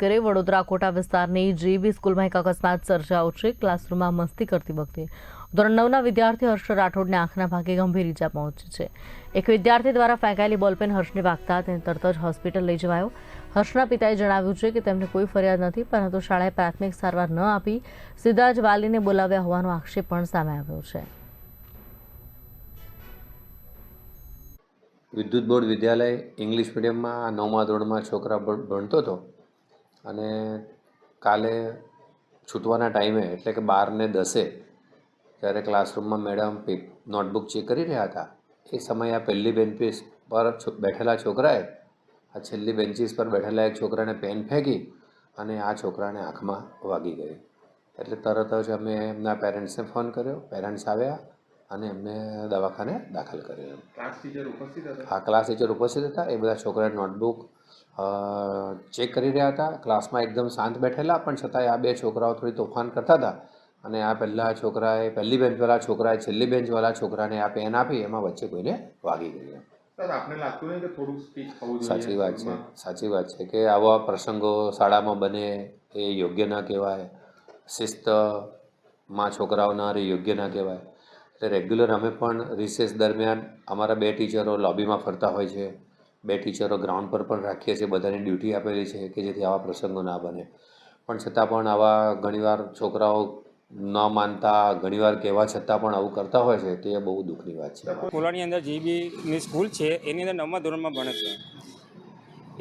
કરે વડોદરા કોટા વિસ્તારની જીબી સ્કૂલમાં એક અકસ્માત સર્જાયો છે. ક્લાસરૂમમાં મસ્તી કરતી વખતે ધોરણ નવના વિદ્યાર્થી હર્ષ રાઠોડને આંખના ભાગે ગંભીર ઇજા પહોંચી છે. એક વિદ્યાર્થી દ્વારા ફેંકાયેલી બોલપેન હર્ષને વાગતા તેને તરત જ હોસ્પિટલ લઈ જવાયો. હર્ષના પિતાએ જણાવ્યું છે કે તેમને કોઈ ફરિયાદ નથી, પરંતુ શાળાએ પ્રાથમિક સારવાર ન આપી સીધા જ વાલીને બોલાવ્યા હોવાનો આક્ષેપ પણ સામે આવ્યો છે. વિદ્યુત બોર્ડ વિદ્યાલય ઇંગ્લિશ મીડિયમમાં નવમા ધોરણમાં છોકરા ભણતો હતો. અને કાલે છૂટવાના ટાઈમે એટલે કે બારને દસે જ્યારે ક્લાસરૂમમાં મેડમ પે નોટબુક ચેક કરી રહ્યા હતા એ સમયે આ પહેલી બેન્ચીસ પર બેઠેલા છોકરાએ આ છેલ્લી બેન્ચીસ પર બેઠેલા એક છોકરાને પેન ફેંકી અને આ છોકરાને આંખમાં વાગી ગઈ. એટલે તરત જ અમે એમના પેરેન્ટ્સને ફોન કર્યો પેરેન્ટ્સ આવ્યા અને એમને દવાખાને દાખલ કર્યો. હા ઉપસ્થિત હતા? ક્લાસ ટીચર ઉપસ્થિત હતા એ બધા છોકરાએ નોટબુક ચેક કરી રહ્યા હતા. ક્લાસમાં એકદમ શાંત બેઠેલા પણ છતાંય આ બે છોકરાઓ થોડી તોફાન કરતા હતા. અને આ પહેલાં છોકરાએ પહેલી બેન્ચવાળા છોકરાએ છેલ્લી બેન્ચવાળા છોકરાને આ પેન આપી એમાં વચ્ચે કોઈને વાગી ગઈ સાચી વાત છે. સાચી વાત છે કે આવા પ્રસંગો શાળામાં બને એ યોગ્ય ના કહેવાય. શિસ્તમાં છોકરાઓ ના રે યોગ્ય ના કહેવાય. એટલે રેગ્યુલર અમે પણ રિસેસ દરમિયાન અમારા બે ટીચરો લોબીમાં ફરતા હોય છે. બે ટીચરો ગ્રાઉન્ડ પર પણ રાખીએ છીએ, બધાની ડ્યુટી આપેલી છે કે જેથી આવા પ્રસંગો ના બને. પણ છતાં પણ આવા ઘણીવાર છોકરાઓ ન માનતા, ઘણીવાર કહેવા છતાં પણ આવું કરતા હોય છે, તે બહુ દુઃખની વાત છે. કોલાની અંદર જે બી સ્કૂલ છે, એની અંદર નવમા ધોરણમાં ભણે છે.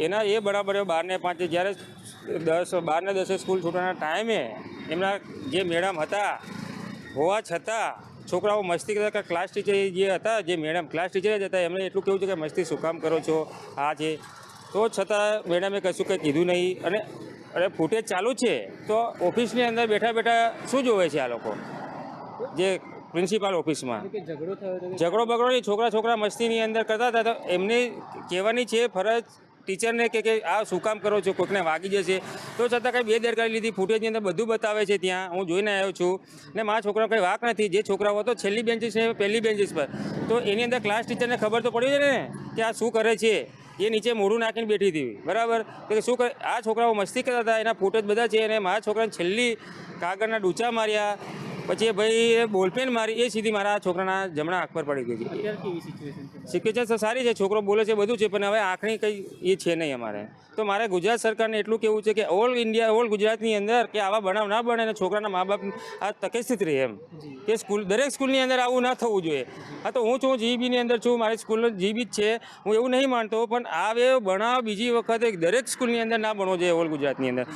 એના એ બરાબર બારને પાંચે, જ્યારે દસ, બારને દસે સ્કૂલ છૂટવાના ટાઈમે એમના જે મેડમ હતા હોવા છતાં છોકરાઓ મસ્તી કરતા ક્લાસ ટીચર જે હતા જે મેડમ ક્લાસ ટીચર જ હતા એમણે એટલું કહ્યું છે કે મસ્તી શું કામ કરો છો? આ છે. તો છતાં મેડમે કશું કંઈ કીધું નહીં. અને અરે ફૂટેજ ચાલુ છે તો ઓફિસની અંદર બેઠા બેઠા શું જોવે છે આ લોકો? જે પ્રિન્સિપાલ ઓફિસમાં. ઝઘડો બગડો નહીં છોકરા છોકરા મસ્તીની અંદર કરતા હતા. તો એમની કહેવાની છે ફરજ ટીચરને કે કે આ શું કામ કરો છો? કોઈકને વાગી જશે. તો છતાં કંઈ બે દરકારી લીધી ફૂટેજની અંદર બધું બતાવે છે ત્યાં. હું જોઈને આવ્યો છું. ને મારા છોકરા કંઈ વાક નથી. જે છોકરાઓ હતો, છેલ્લી બેન્ચીસ ને પહેલી બેન્ચીસ પર. તો એની અંદર ક્લાસ ટીચરને ખબર તો પડી છે ને કે આ શું કરે છે? એ નીચે મોઢું નાખીને બેઠી હતી. બરાબર? તો કે શું કરે? આ છોકરાઓ મસ્તી કરતા હતા. એના ફૂટેજ બધા છે. અને મારા છોકરાને છેલ્લી કાગળના ડૂચા માર્યા. પછી એ ભાઈ બોલપેન મારી એ સીધી મારા છોકરાના જમણા આંખ પર પડી ગઈ હતી. સિચ્યુએશન તો સારી છે છોકરો બોલે છે બધું છે પણ હવે આંખની કંઈ એ છે નહીં અમારે. તો મારે ગુજરાત સરકારને એટલું કહેવું છે કે ઓલ ઇન્ડિયા ઓલ ગુજરાતની અંદર કે આવા બનાવ ના બને અને છોકરાના મા બાપ આ તકેસ્થિત રહે એમ. કે સ્કૂલ દરેક સ્કૂલની અંદર આવું ના થવું જોઈએ. હા તો હું છું જીબીની અંદર છું મારી સ્કૂલ જીબી જ છે. હું એવું નહીં માનતો પણ આવે બનાવ બીજી વખતે દરેક સ્કૂલની અંદર ના બનવો જોઈએ ઓલ ગુજરાતની અંદર.